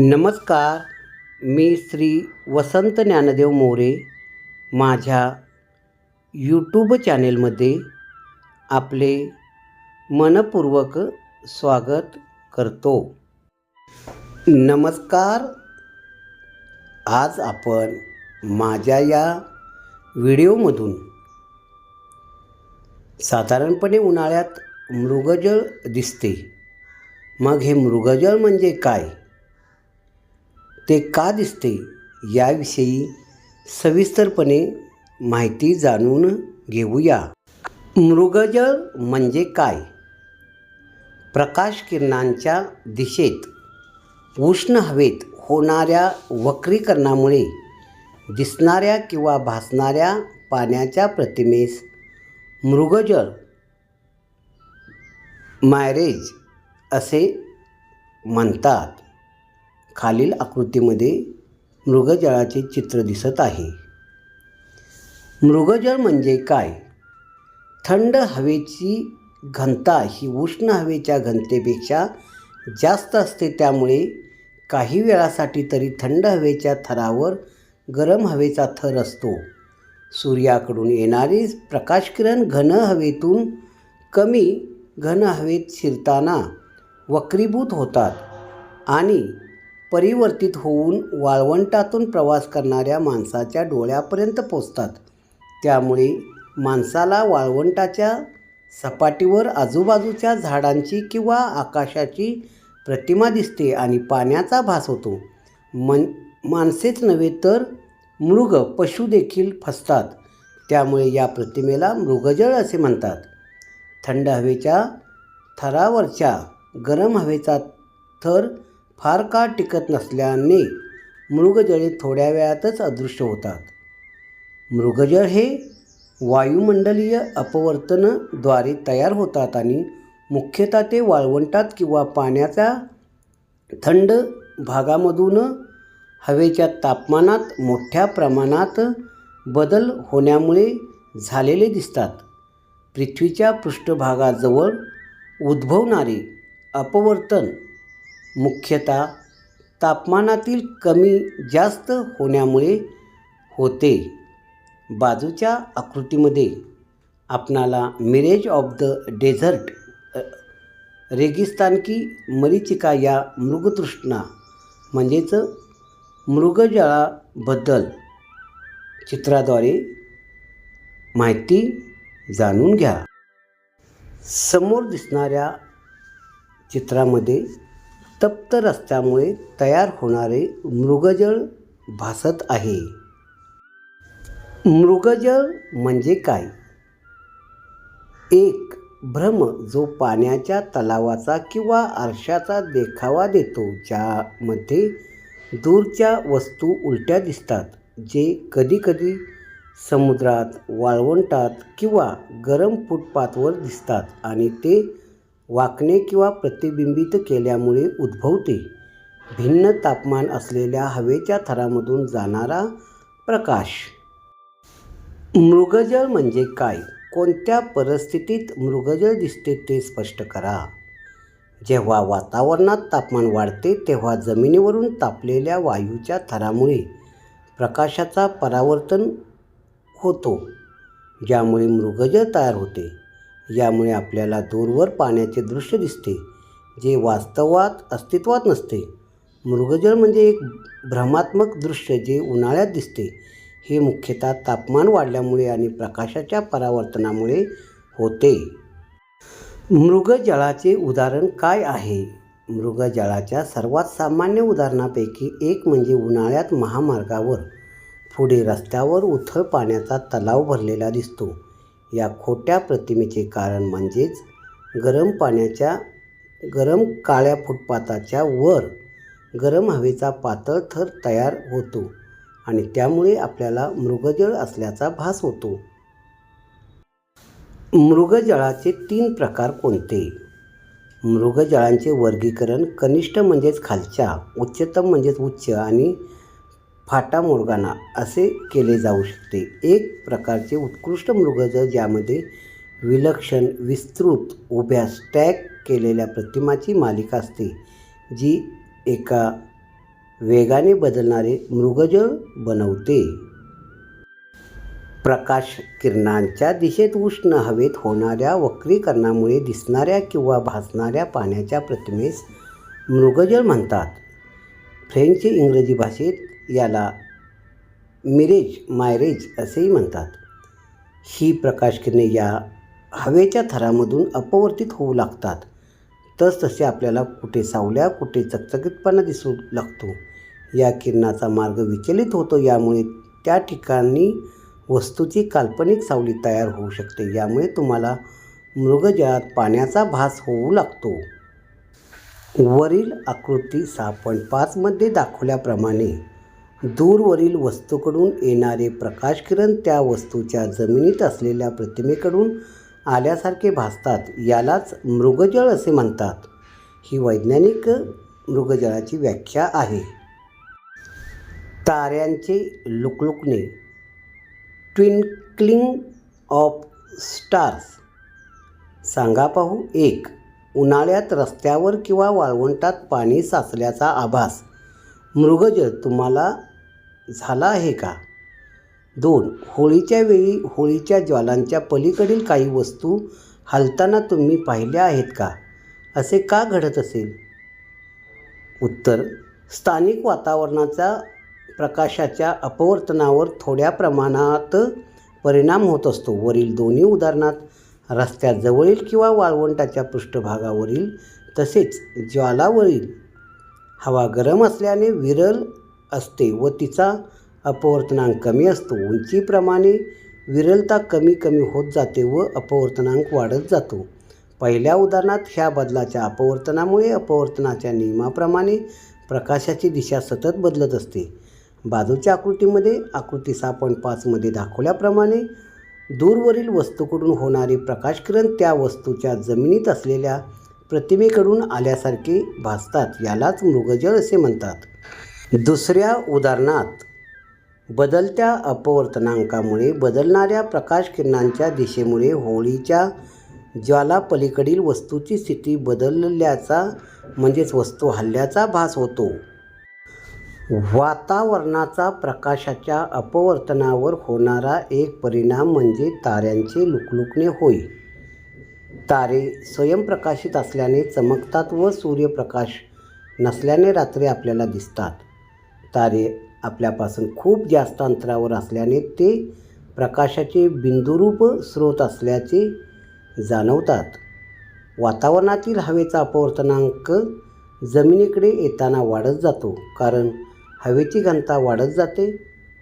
नमस्कार मी श्री वसंत ज्ञानदेव मोरे माझ्या यूट्यूब चॅनेलमध्ये आपले मनपूर्वक स्वागत करतो. नमस्कार आज आपण माझ्या या व्हिडिओमधून साधारणपणे उन्हाळ्यात मृगजळ दिसते. मग हे मृगजळ म्हणजे काय? ते का दिसते याविषयी सविस्तरपणे माहिती जाणून घेऊया. मृगजळ म्हणजे काय? प्रकाश किरणांच्या दिशेत उष्ण हवेत होणाऱ्या वक्रीकरणामुळे दिसणाऱ्या किंवा भासणाऱ्या पाण्याच्या प्रतिमेस मृगजळ मायरेज असे म्हणतात. खालील आकृतीमध्ये मृगजळाचे चित्र दिसत आहे. मृगजळ म्हणजे काय? थंड हवेची घनता ही उष्ण हवेच्या घनतेपेक्षा जास्त असते त्यामुळे काही वेळासाठी तरी थंड हवेच्या थरावर गरम हवेचा थर असतो. सूर्याकडून येणारे प्रकाशकिरण घन हवेतून कमी घन हवेत शिरताना वक्रीभूत होतात आणि परिवर्तित होऊन वाळवंटातून प्रवास करणाऱ्या माणसाच्या डोळ्यापर्यंत पोचतात. त्यामुळे माणसाला वाळवंटाच्या सपाटीवर आजूबाजूच्या झाडांची किंवा आकाशाची प्रतिमा दिसते आणि पाण्याचा भास होतो. मन माणसेच नव्हे तर मृग पशुदेखील फसतात. त्यामुळे या प्रतिमेला मृगजळ असे म्हणतात. थंड हवेच्या थरावरच्या गरम हवेचा थर फार काळ टिकत नसल्याने मृगजळे थोड्या वेळातच अदृश्य होतात. मृगजळ हे वायुमंडलीय अपवर्तनद्वारे तयार होतात आणि मुख्यतः ते वाळवंटात किंवा पाण्याच्या थंड भागामधून हवेच्या तापमानात मोठ्या प्रमाणात बदल होण्यामुळे झालेले दिसतात. पृथ्वीच्या पृष्ठभागाजवळ उद्भवणारे अपवर्तन मुख्यतः तापमानातील कमी जास्त होण्यामुळे होते. बाजूच्या आकृतीमध्ये आपणाला मिरेज ऑफ द डेझर्ट रेगिस्तान की मरीचिका या मृगतृष्णा म्हणजेच मृगजळाबद्दल चित्राद्वारे माहिती जाणून घ्या. समोर दिसणाऱ्या चित्रामध्ये तप्त रस्त्यामुळे तयार होणारे मृगजळ भासत आहे. मृगजळ म्हणजे काय? एक भ्रम जो पाण्याच्या तलावाचा किंवा आरशाचा देखावा देतो ज्यामध्ये दूरच्या वस्तू उलट्या दिसतात जे कधीकधी समुद्रात वाळवंटात किंवा गरम फुटपाथवर दिसतात आणि ते वाकणे किंवा प्रतिबिंबित केल्यामुळे उद्भवते. भिन्न तापमान असलेल्या हवेच्या थरामधून जाणारा प्रकाश. मृगजळ म्हणजे काय? कोणत्या परिस्थितीत मृगजळ दिसते ते स्पष्ट करा. जेव्हा वातावरणात तापमान वाढते तेव्हा जमिनीवरून तापलेल्या वायूच्या थरामुळे प्रकाशाचा परावर्तन होतो ज्यामुळे मृगजळ तयार होते. यामुळे आपल्याला दूरवर पाण्याचे दृश्य दिसते जे वास्तवात अस्तित्वात नसते. मृगजळ म्हणजे एक भ्रमात्मक दृश्य जे उन्हाळ्यात दिसते. हे मुख्यतः तापमान वाढल्यामुळे आणि प्रकाशाच्या परावर्तनामुळे होते. मृगजळाचे उदाहरण काय आहे? मृगजळाच्या सर्वात सामान्य उदाहरणापैकी एक म्हणजे उन्हाळ्यात महामार्गावर पुढे रस्त्यावर उथळ पाण्याचा तलाव भरलेला दिसतो. या खोट्या प्रतिमेचे कारण म्हणजेच गरम पाण्याच्या गरम काळ्या फुटपाथाच्या वर गरम हवेचा पातळ थर तयार होतो आणि त्यामुळे आपल्याला मृगजळ असल्याचा भास होतो. मृगजळाचे तीन प्रकार कोणते? मृगजळांचे वर्गीकरण कनिष्ठ म्हणजेच खालच्या उच्चतम म्हणजेच उच्च आणि फाटा मुर्गाना असे केले जाऊ शकते. एक प्रकारचे उत्कृष्ट मृगजळ ज्यामध्ये विलक्षण विस्तृत उभ्या स्टॅक केलेल्या प्रतिमाची मालिका असते जी एका वेगाने बदलणारे मृगजळ बनवते. प्रकाश किरणांच्या दिशेत उष्ण हवेत होणाऱ्या वक्रीकरणामुळे दिसणाऱ्या किंवा भासणाऱ्या पाण्याच्या प्रतिमेस मृगजळ म्हणतात. फ्रेंच इंग्रजी भाषेत याला मिरेज मायरेज असेही म्हणतात. ही प्रकाशकिरणे या हवेच्या थरामधून अपवर्तित होऊ लागतात. तसतसे आपल्याला कुठे सावल्या कुठे चकचकीतपणा दिसू लागतो. या किरणाचा मार्ग विचलित होतो यामुळे त्या ठिकाणी वस्तूची काल्पनिक सावली तयार होऊ शकते. यामुळे तुम्हाला मृगजळात पाण्याचा भास होऊ लागतो. वरील आकृती सहा पॉईंट पाचमध्ये दाखवल्याप्रमाणे दूरवरील वस्तूकडून येणारे प्रकाशकिरण त्या वस्तूच्या जमिनीत असलेल्या प्रतिमेकडून आल्यासारखे भासतात यालाच मृगजळ असे म्हणतात. ही वैज्ञानिक मृगजळाची व्याख्या आहे. ताऱ्यांचे लुकलुकणे. Twinkling of stars. सांगा पाहू एक. उन्हाळ्यात रस्त्यावर किंवा वाळवंटात पाणी साचल्याचा आभास. मृगजळ तुम्हाला झाला आहे का? दोन होळीच्या वेळी होळीच्या ज्वालांच्या पलीकडील काही वस्तू हलताना तुम्ही पाहिल्या आहेत का? असे का घडत असेल? उत्तर स्थानिक वातावरणाचा प्रकाशाच्या अपवर्तनावर थोड्या प्रमाणात परिणाम होत असतो. वरील दोन्ही उदाहरणात रस्त्याजवळील किंवा वाळवंटाच्या पृष्ठभागावरील तसेच ज्वालावरील हवा गरम असल्याने विरल असते व तिचा अपवर्तनांक कमी असतो. उंचीप्रमाणे विरलता कमी कमी होत जाते व अपवर्तनांक वाढत जातो. पहिल्या उदाहरणात ह्या बदलाच्या अपवर्तनामुळे अपवर्तनाच्या नियमाप्रमाणे प्रकाशाची दिशा सतत बदलत असते. बाजूच्या आकृतीमध्ये आकृती सहा पॉईंट पाचमध्ये दाखवल्याप्रमाणे दूरवरील वस्तूकडून होणारे प्रकाशकिरण त्या वस्तूच्या जमिनीत असलेल्या प्रतिमेकडून आल्यासारखे भासतात. यालाच मृगजळ असे म्हणतात. दुसऱ्या उदाहरणात बदलत्या अपवर्तनांकामुळे बदलणाऱ्या प्रकाशकिरणांच्या दिशेमुळे होळीच्या ज्वालापलीकडील वस्तूची स्थिती बदलल्याचा म्हणजेच वस्तू हल्ल्याचा भास होतो. वातावरणाचा प्रकाशाच्या अपवर्तनावर होणारा एक परिणाम म्हणजे ताऱ्यांचे लुकलुकणे होय. तारे स्वयंप्रकाशित असल्याने चमकतात व सूर्यप्रकाश नसल्याने रात्री आपल्याला दिसतात. तारे आपल्यापासून खूप जास्त अंतरावर असल्याने ते प्रकाशाचे बिंदुरूप स्रोत असल्याचे जाणवतात. वातावरणातील हवेचा अपवर्तनांक जमिनीकडे येताना वाढत जातो कारण हवेची घनता वाढत जाते.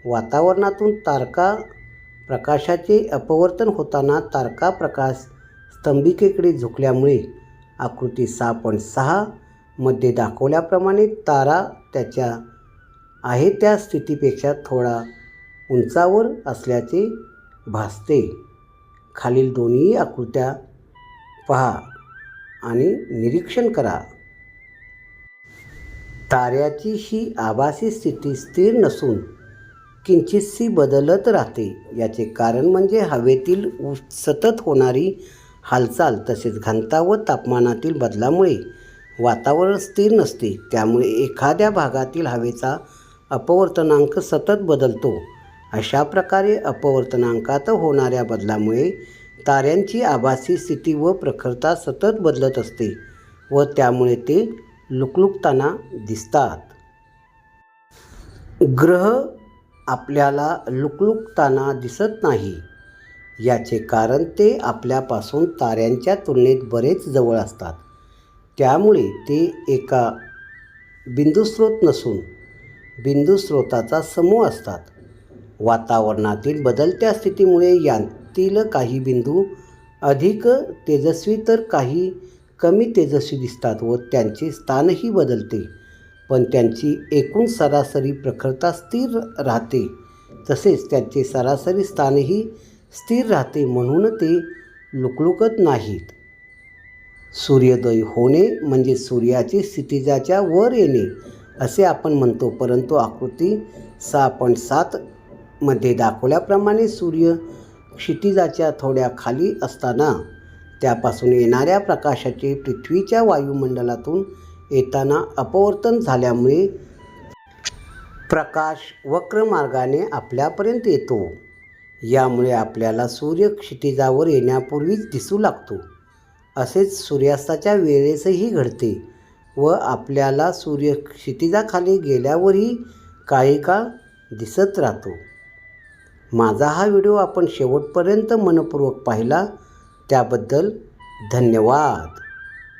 वातावरणातून तारका प्रकाशाचे अपवर्तन होताना तारका प्रकाश स्तंभिकेकडे झुकल्यामुळे आकृती सहा पॉईंट सहामध्ये दाखवल्याप्रमाणे तारा त्याच्या आहे त्या स्थितीपेक्षा थोडा उंचावर असल्याचे भासते. खालील दोन्ही आकृत्या पहा आणि निरीक्षण करा. ताऱ्याची ही आभासी स्थिती स्थिर नसून किंचितशी बदलत राहते. याचे कारण म्हणजे हवेतील उ सतत होणारी हालचाल तसेच घनता व तापमानातील बदलामुळे वातावरण स्थिर नसते. त्यामुळे एखाद्या भागातील हवेचा अपवर्तनांक सतत बदलतो. अशा प्रकारे अपवर्तनांकात होणाऱ्या बदलामुळे ताऱ्यांची आभासी स्थिती व प्रखरता सतत बदलत असते व त्यामुळे ते लुकलुकताना दिसतात. ग्रह आपल्याला लुकलुकताना दिसत नाही. याचे कारण ते आपल्यापासून ताऱ्यांच्या तुलनेत बरेच जवळ असतात. त्यामुळे ते एका बिंदुस्रोत नसून बिंदुस्रोताचा समूह असतात. वातावरणातील बदलत्या स्थितीमुळे यांतील काही बिंदू अधिक तेजस्वी तर काही कमी तेजस्वी दिसतात व त्यांचे स्थानही बदलते. पण त्यांची एकूण सरासरी प्रखरता स्थिर राहते. तसेच त्यांचे सरासरी स्थानही स्थिर राहते म्हणून ते लुकलुकत नाहीत. सूर्योदय होणे म्हणजे सूर्याचे स्थितिजाच्या वर येणे. असे आपण म्हणतो परंतु आकृती सहा पॉईंट सातमध्ये दाखवल्याप्रमाणे सूर्य क्षितिजाच्या थोड्या खाली असताना त्यापासून येणाऱ्या प्रकाशाचे पृथ्वीच्या वायुमंडलातून येताना अपवर्तन झाल्यामुळे प्रकाश वक्र मार्गाने आपल्यापर्यंत येतो. यामुळे आपल्याला सूर्य क्षितिजावर येण्यापूर्वीच दिसू लागतो. असेच सूर्यास्ताच्या वेळेसही घडते. व आपल्याला सूर्य क्षितिजाखाली गेल्यावरही काही काळ दिसत राहतो. माझा हा व्हिडिओ आपण शेवटपर्यंत मनपूर्वक पाहिला. त्याबद्दल धन्यवाद.